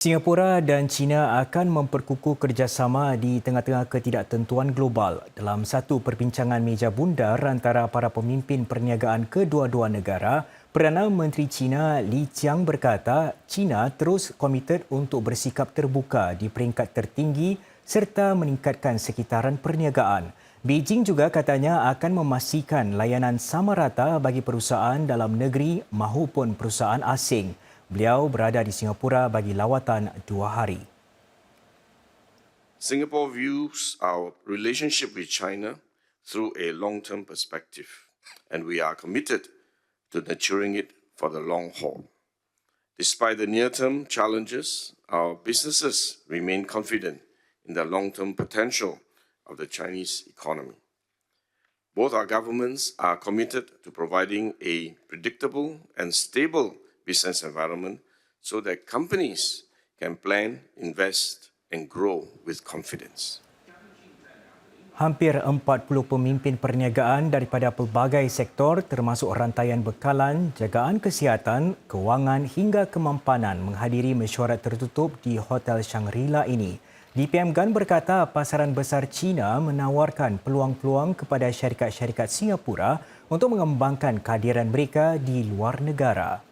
Singapura dan China akan memperkukuh kerjasama di tengah-tengah ketidaktentuan global dalam satu perbincangan meja bundar antara para pemimpin perniagaan kedua-dua negara. Perdana Menteri China Li Qiang berkata China terus komited untuk bersikap terbuka di peringkat tertinggi serta meningkatkan sekitaran perniagaan. Beijing juga katanya akan memastikan layanan sama rata bagi perusahaan dalam negeri mahupun perusahaan asing. Beliau berada di Singapura bagi lawatan dua hari. Singapore views our relationship with China through a long term perspective, and we are committed to nurturing it for the long haul. Despite the near term challenges, our businesses remain confident in the long term potential of the Chinese economy. Both our governments are committed to providing a predictable and stable business environment so that companies can plan, invest, and grow with confidence. Hampir 40 pemimpin perniagaan daripada pelbagai sektor termasuk rantaian bekalan, jagaan kesihatan, kewangan hingga kemampanan menghadiri mesyuarat tertutup di Hotel Shangri-La ini. DPM Gan berkata pasaran besar China menawarkan peluang-peluang kepada syarikat-syarikat Singapura untuk mengembangkan kehadiran mereka di luar negara.